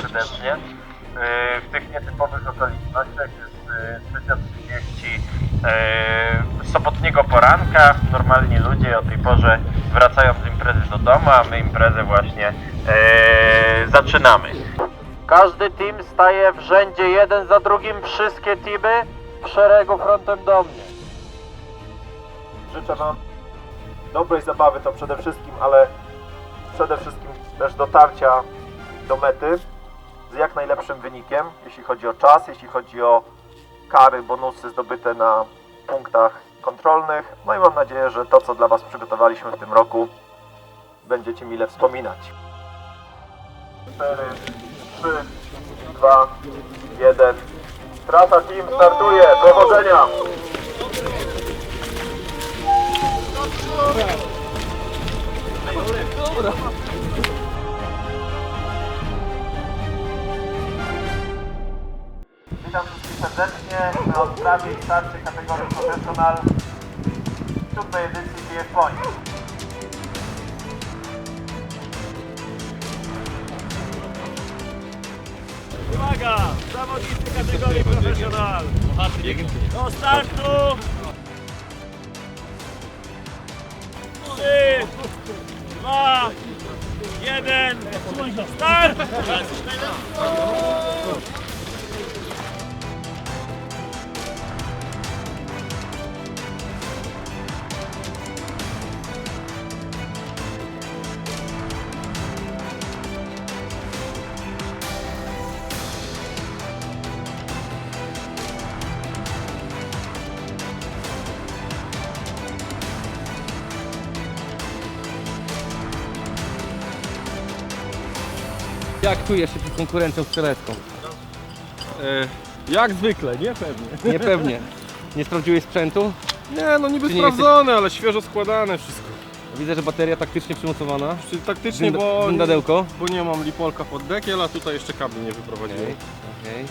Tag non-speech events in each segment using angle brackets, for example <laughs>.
serdecznie. Yy, W tych nietypowych okolicznościach jest yy, 3.30 yy, sobotniego poranka. Normalni ludzie o tej porze wracają z imprezy do domu, a my imprezę właśnie zaczynamy. Każdy team staje w rzędzie jeden za drugim, wszystkie teamy w szeregu frontem do mnie. Życzę Wam dobrej zabawy to przede wszystkim, ale przede wszystkim też dotarcia do mety z jak najlepszym wynikiem, jeśli chodzi o czas, jeśli chodzi o kary, bonusy zdobyte na punktach kontrolnych. No i mam nadzieję, że to, co dla Was przygotowaliśmy w tym roku, będziecie mile wspominać. 4, 3, 2, 1. Trasa team startuje. Powodzenia! Witam wszystkich serdecznie na odprawie i starcie kategorii profesjonal siódmej edycji Point. Uwaga! Zawodnicy kategorii profesjonal! Do startu! Trzy, dwa, jeden, start! Jak czujesz się przed konkurencją strzelecką? E, jak zwykle, nie pewnie. Niepewnie. Nie sprawdziłeś sprzętu? Nie, no niby Czy nie sprawdzone, ale świeżo składane wszystko. Widzę, że bateria taktycznie przymocowana. Czyli taktycznie, bo, bo nie mam lipolka pod dekiel, a tutaj jeszcze kabli nie wyprowadziłem. Okej.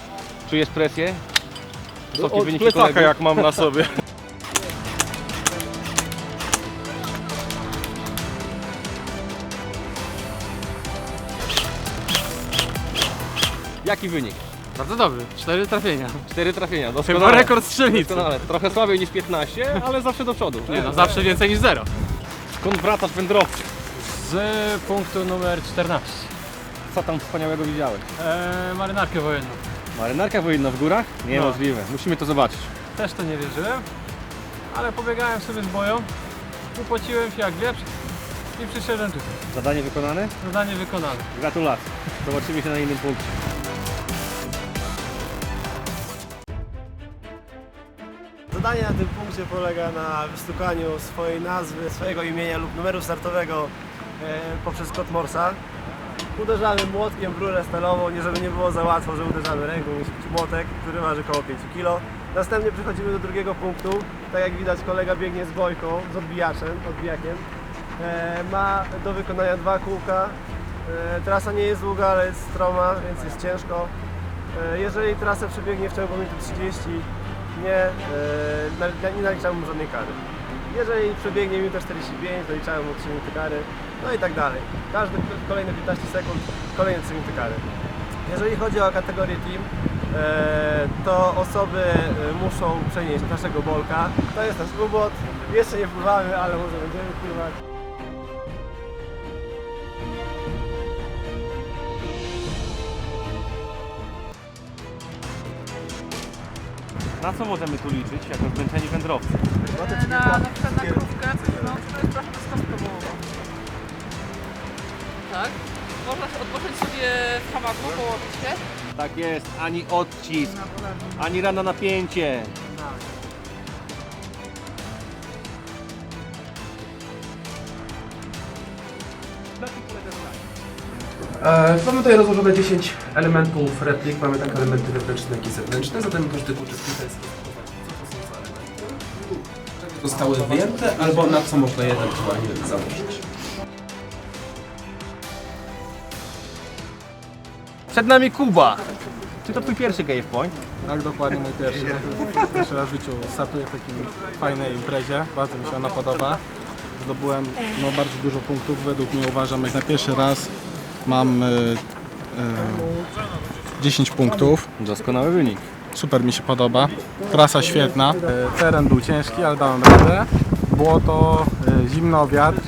Czujesz presję? Wysokie Od wyniki plecaka kolegów? jak mam na sobie. <laughs> Jaki wynik? Bardzo dobry, cztery trafienia. Cztery trafienia, Chyba doskonale. rekord strzelnicy. Doskonale. Trochę słabiej niż 15, ale zawsze do przodu. Nie no, zawsze więcej niż zero. Skąd wracasz wędrowcy? Z punktu numer 14. Co tam wspaniałego widziałeś? Eee, marynarkę wojenną. Marynarka wojenna w górach? Niemożliwe. Musimy to zobaczyć. Też to nie wierzyłem, ale pobiegałem sobie z boją, upociłem się jak wieprz i przyszedłem tutaj. Zadanie wykonane? Zadanie wykonane. Gratulacje. Zobaczymy się na innym punkcie. Zadanie na tym punkcie polega na wystukaniu swojej nazwy, swojego imienia lub numeru startowego e, poprzez kod Morsa. Uderzamy młotkiem w rurę stalową, nie żeby nie było za łatwo, że uderzamy ręką, musi młotek, który waży około 5 kg. Następnie przechodzimy do drugiego punktu. Tak jak widać kolega biegnie z bojką, z odbijaczem, odbijakiem. E, ma do wykonania dwa kółka. E, trasa nie jest długa, ale jest stroma, więc jest ciężko. Jeżeli trasę przebiegnie w ciągu minuty 30, nie, nal- nie naliczamy mu żadnej kary. Jeżeli przebiegnie minutę 45, doliczamy mu 3 minuty kary, no i tak dalej. Każde kolejne 15 sekund, kolejne 3 minuty kary. Jeżeli chodzi o kategorię team, e, to osoby e, muszą przenieść naszego bolka. To jest nasz ubot. Jeszcze nie pływamy, ale może będziemy pływać. Na co możemy tu liczyć jako zmęczeni wędrowcy? na, na przykład na krówkę, no to jest trochę bezkosztowo. Tak? Można się odpocząć sobie w hamaku, położyć się. Tak jest, ani odcisk, ani rana napięcie. Mamy tutaj rozłożone 10 elementów replik. Mamy tak elementy wewnętrzne, jak i zewnętrzne. Zatem każdy uczestnik jest zostały wyjęte, albo na co można je ewentualnie założyć. Przed nami Kuba. Czy to twój pierwszy Cave Point? Tak, dokładnie mój pierwszy. Pierwszy raz w życiu startuję w takiej fajnej imprezie. Bardzo mi się ona podoba. Zdobyłem no, bardzo dużo punktów. Według mnie uważam, jak na pierwszy raz mam e, e, 10 punktów. Doskonały wynik. Super mi się podoba. Trasa świetna. E, Teren był ciężki, ale dałem radę. Było to e, zimno, wiatr,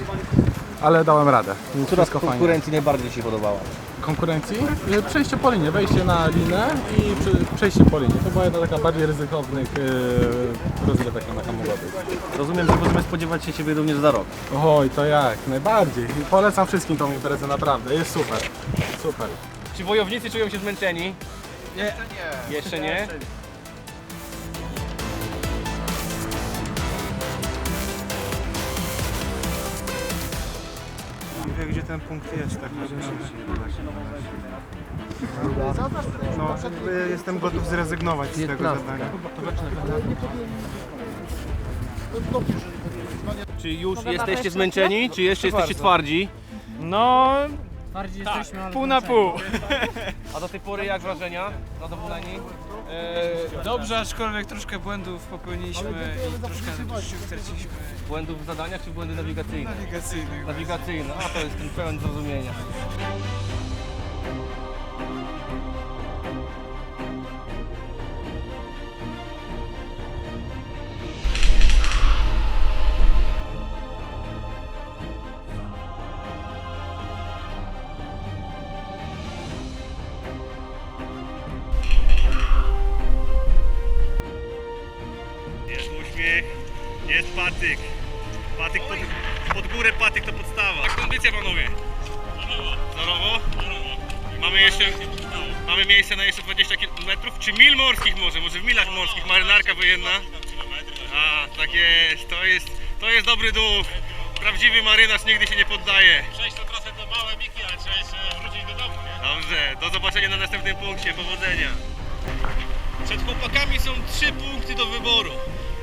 ale dałem radę. Która z Wszystko fajnie. konkurencji najbardziej Ci się podobała? Konkurencji? E, Przejście po linie, wejście na linę i przejście po linie. To była jedna taka bardziej ryzykownych e, rozgrywek, jaka mogła być. Rozumiem, że możemy spodziewać się Ciebie również za rok. Oj, to jak, najbardziej. Polecam wszystkim tą imprezę, naprawdę, jest super. Super. Czy wojownicy czują się zmęczeni? Nie. Jeszcze nie? Ten punkt jest, tak naprawdę. No, jestem gotów zrezygnować z tego zadania. Czy już jesteście zmęczeni? Czy jeszcze jesteście twardzi? No, Tak, pół na pół. <laughs> A do tej pory jak wrażenia? Zadowoleni? Dobrze, aczkolwiek troszkę błędów popełniliśmy i troszkę sił straciliśmy Błędów w zadaniach czy błędy nawigacyjne? nawigacyjnych. Nawigacyjne, a to jest ten pełen zrozumienia. Patyk. Patyk pod, pod górę, patyk to podstawa. Jak kondycja panowie? Zdarowo. Mamy jeszcze, mamy miejsce na jeszcze 20 km, czy mil morskich może, może w milach morskich, marynarka wojenna. A, tak jest, to jest, to jest dobry duch. Prawdziwy marynarz nigdy się nie poddaje. Przejść to trochę to małe miki, ale trzeba jeszcze wrócić do domu, nie? Dobrze, do zobaczenia na następnym punkcie, powodzenia. Przed chłopakami są trzy punkty do wyboru.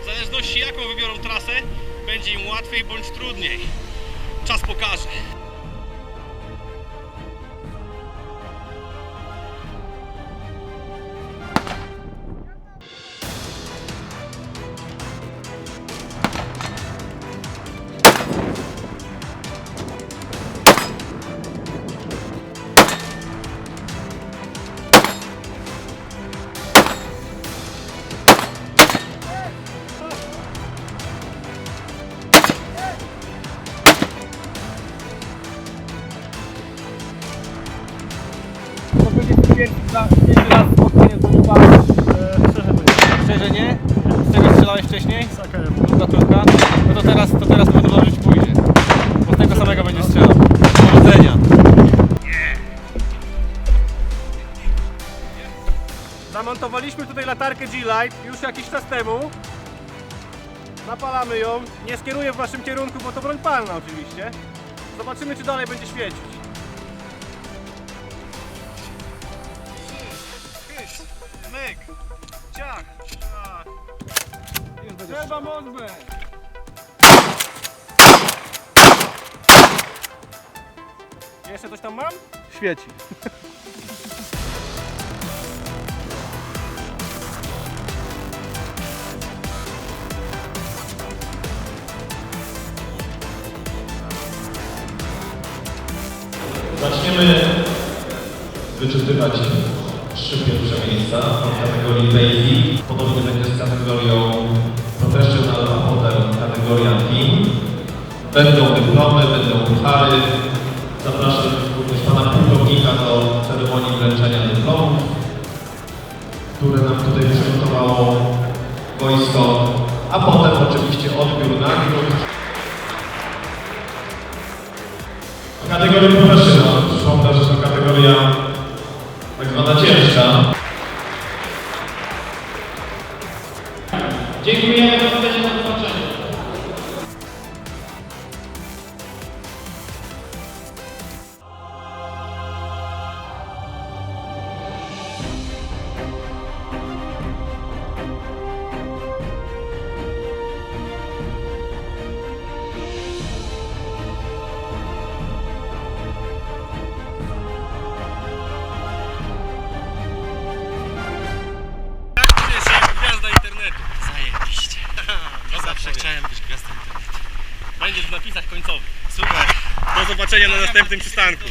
W zależności jaką wybiorą trasę, będzie im łatwiej bądź trudniej. Czas pokaże. Latarkę G-Light już jakiś czas temu. Napalamy ją. Nie skieruję w waszym kierunku, bo to broń palna oczywiście. Zobaczymy, czy dalej będzie świecić. Chyć, myk, ciach. Tak. Trzeba mozbę. Jeszcze coś tam mam? Świeci. <laughs> Zaczniemy wyczytywać trzy pierwsze miejsca w kategorii Basic. Podobnie będzie z kategorią Professional, a potem kategoria Team. Będą dyplomy, będą puchary. Zapraszam również pana pułkownika do ceremonii wręczenia dyplomów, które nam tutaj przygotowało wojsko, a potem oczywiście odbiór nagród. W kategorii że to kategoria tak zwana cięższa. Chciałem być gwiazdą internetu. Będziesz w napisach końcowych. Super. Do zobaczenia na następnym przystanku.